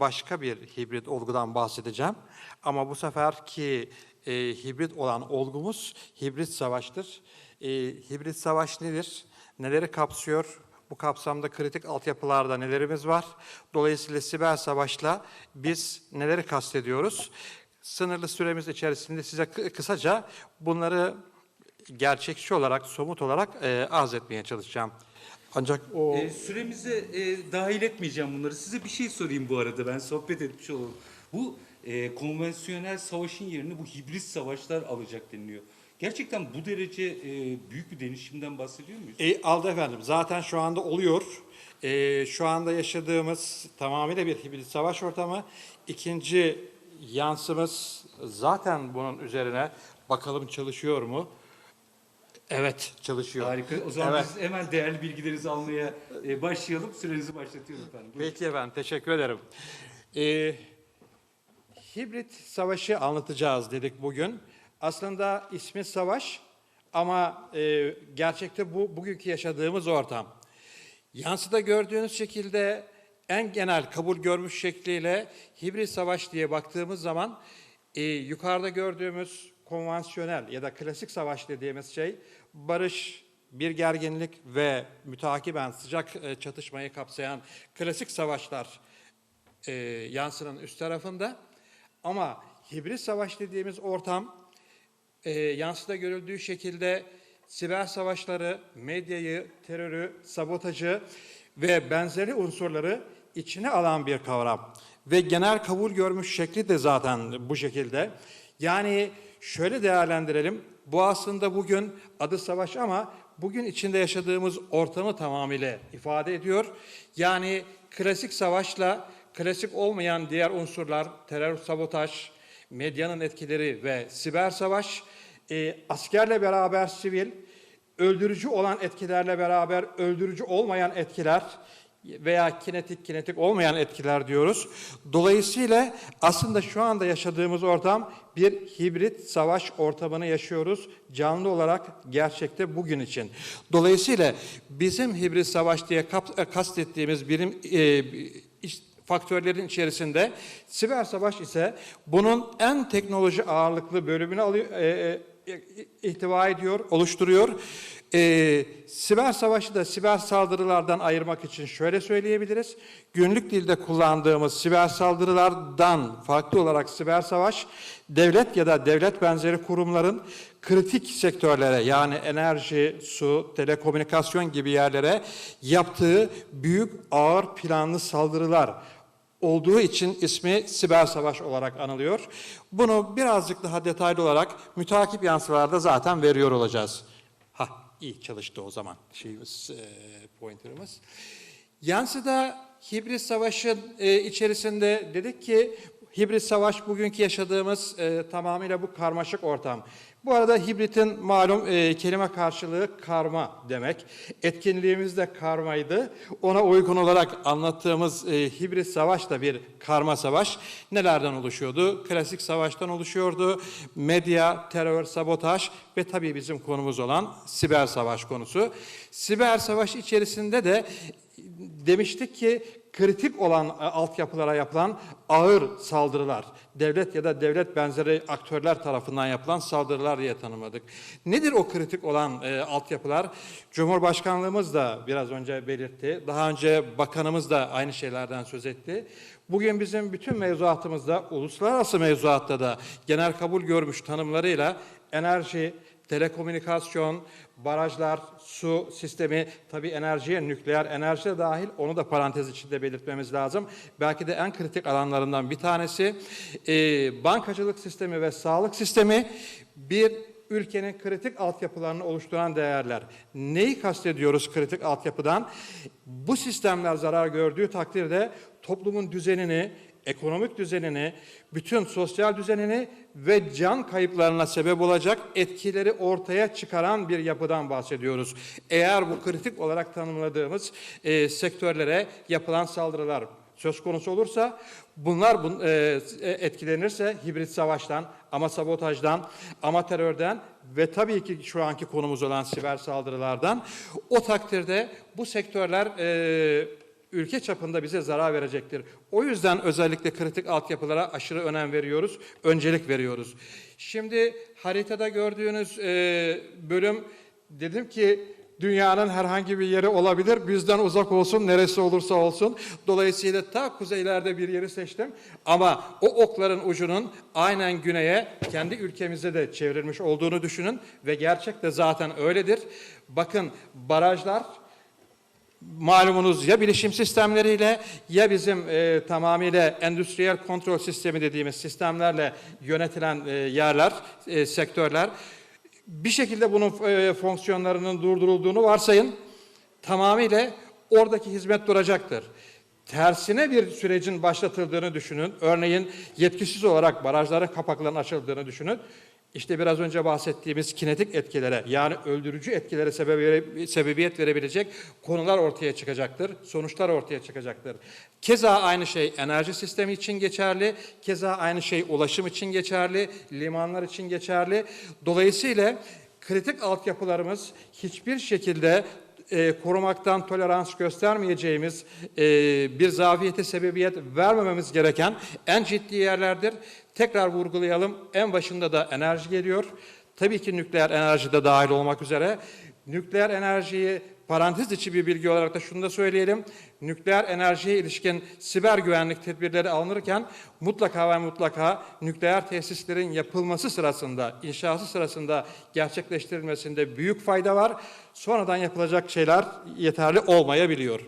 başka bir hibrit olgudan bahsedeceğim. Ama bu seferki e, hibrit olan olgumuz hibrit savaştır. E, hibrit savaş nedir? Neleri kapsıyor? Bu kapsamda kritik altyapılarda nelerimiz var? Dolayısıyla siber savaşla biz neleri kastediyoruz? Sınırlı süremiz içerisinde size kı- kısaca bunları gerçekçi olarak, somut olarak e, arz etmeye çalışacağım. Ancak o... E, süremize e, dahil etmeyeceğim bunları. Size bir şey sorayım bu arada ben sohbet etmiş olalım. Bu e, konvansiyonel savaşın yerini bu hibrit savaşlar alacak deniliyor. Gerçekten bu derece e, büyük bir değişimden bahsediyor muyuz? E, aldı efendim. Zaten şu anda oluyor. E, şu anda yaşadığımız tamamıyla bir hibrit savaş ortamı. İkinci yansımız zaten bunun üzerine bakalım çalışıyor mu? Evet çalışıyor. Harika. O zaman Evet. biz hemen değerli bilgilerinizi almaya e, başlayalım. Sürenizi başlatıyorum efendim. Buyurun. Peki efendim, teşekkür ederim. Ee, hibrit savaşı anlatacağız dedik bugün. Aslında ismi savaş ama e, gerçekte bu bugünkü yaşadığımız ortam. Yansıda gördüğünüz şekilde en genel kabul görmüş şekliyle hibrit savaş diye baktığımız zaman e, yukarıda gördüğümüz konvansiyonel ya da klasik savaş dediğimiz şey barış, bir gerginlik ve mütakiben sıcak e, çatışmayı kapsayan klasik savaşlar e, yansının üst tarafında. Ama hibrit savaş dediğimiz ortam e, yansıda görüldüğü şekilde siber savaşları, medyayı, terörü, sabotajı ve benzeri unsurları içine alan bir kavram. Ve genel kabul görmüş şekli de zaten bu şekilde. Yani şöyle değerlendirelim. Bu aslında bugün adı savaş ama bugün içinde yaşadığımız ortamı tamamıyla ifade ediyor. Yani klasik savaşla klasik olmayan diğer unsurlar, terör, sabotaj, medyanın etkileri ve siber savaş, e, askerle beraber sivil, öldürücü olan etkilerle beraber öldürücü olmayan etkiler veya kinetik kinetik olmayan etkiler diyoruz. Dolayısıyla aslında şu anda yaşadığımız ortam bir hibrit savaş ortamını yaşıyoruz canlı olarak gerçekte bugün için. Dolayısıyla bizim hibrit savaş diye e, kastettiğimiz birim e, faktörlerin içerisinde siber savaş ise bunun en teknoloji ağırlıklı bölümünü alıyor, e, e, ihtiva ediyor, oluşturuyor. E, siber savaşı da siber saldırılardan ayırmak için şöyle söyleyebiliriz. Günlük dilde kullandığımız siber saldırılardan farklı olarak siber savaş, devlet ya da devlet benzeri kurumların kritik sektörlere yani enerji, su, telekomünikasyon gibi yerlere yaptığı büyük ağır planlı saldırılar olduğu için ismi siber savaş olarak anılıyor. Bunu birazcık daha detaylı olarak mütakip yansımalarda zaten veriyor olacağız. Ha iyi çalıştı o zaman şeyimiz, e, pointerımız. Yansıda hibrit savaşın e, içerisinde dedik ki hibrit savaş bugünkü yaşadığımız e, tamamıyla bu karmaşık ortam. Bu arada hibritin malum e, kelime karşılığı karma demek. Etkinliğimiz de karmaydı. Ona uygun olarak anlattığımız e, hibrit savaş da bir karma savaş. Nelerden oluşuyordu? Klasik savaştan oluşuyordu. Medya, terör, sabotaj ve tabii bizim konumuz olan siber savaş konusu. Siber savaş içerisinde de demiştik ki kritik olan e, altyapılara yapılan ağır saldırılar, devlet ya da devlet benzeri aktörler tarafından yapılan saldırılar diye tanımladık. Nedir o kritik olan e, altyapılar? Cumhurbaşkanlığımız da biraz önce belirtti. Daha önce bakanımız da aynı şeylerden söz etti. Bugün bizim bütün mevzuatımızda, uluslararası mevzuatta da genel kabul görmüş tanımlarıyla enerji, telekomünikasyon, barajlar, su sistemi, tabii enerjiye, nükleer enerji de dahil onu da parantez içinde belirtmemiz lazım. Belki de en kritik alanlarından bir tanesi e, bankacılık sistemi ve sağlık sistemi bir ülkenin kritik altyapılarını oluşturan değerler. Neyi kastediyoruz kritik altyapıdan? Bu sistemler zarar gördüğü takdirde toplumun düzenini, ekonomik düzenini, bütün sosyal düzenini ve can kayıplarına sebep olacak etkileri ortaya çıkaran bir yapıdan bahsediyoruz. Eğer bu kritik olarak tanımladığımız e, sektörlere yapılan saldırılar söz konusu olursa bunlar bun, e, etkilenirse hibrit savaştan, ama sabotajdan, ama terörden ve tabii ki şu anki konumuz olan siber saldırılardan o takdirde bu sektörler e, ülke çapında bize zarar verecektir. O yüzden özellikle kritik altyapılara aşırı önem veriyoruz, öncelik veriyoruz. Şimdi haritada gördüğünüz e, bölüm dedim ki dünyanın herhangi bir yeri olabilir, bizden uzak olsun, neresi olursa olsun. Dolayısıyla ta kuzeylerde bir yeri seçtim. Ama o okların ucunun aynen güneye, kendi ülkemize de çevrilmiş olduğunu düşünün ve gerçek de zaten öyledir. Bakın barajlar malumunuz ya bilişim sistemleriyle ya bizim e, tamamıyla endüstriyel kontrol sistemi dediğimiz sistemlerle yönetilen e, yerler, e, sektörler bir şekilde bunun e, fonksiyonlarının durdurulduğunu varsayın. Tamamıyla oradaki hizmet duracaktır. Tersine bir sürecin başlatıldığını düşünün. Örneğin yetkisiz olarak barajların kapaklarının açıldığını düşünün. İşte biraz önce bahsettiğimiz kinetik etkilere yani öldürücü etkilere sebebi- sebebiyet verebilecek konular ortaya çıkacaktır. Sonuçlar ortaya çıkacaktır. Keza aynı şey enerji sistemi için geçerli. Keza aynı şey ulaşım için geçerli. Limanlar için geçerli. Dolayısıyla kritik altyapılarımız hiçbir şekilde e, korumaktan tolerans göstermeyeceğimiz e, bir zafiyete sebebiyet vermememiz gereken en ciddi yerlerdir. Tekrar vurgulayalım. En başında da enerji geliyor. Tabii ki nükleer enerji de dahil olmak üzere. Nükleer enerjiyi parantez içi bir bilgi olarak da şunu da söyleyelim. Nükleer enerjiye ilişkin siber güvenlik tedbirleri alınırken mutlaka ve mutlaka nükleer tesislerin yapılması sırasında, inşası sırasında gerçekleştirilmesinde büyük fayda var. Sonradan yapılacak şeyler yeterli olmayabiliyor.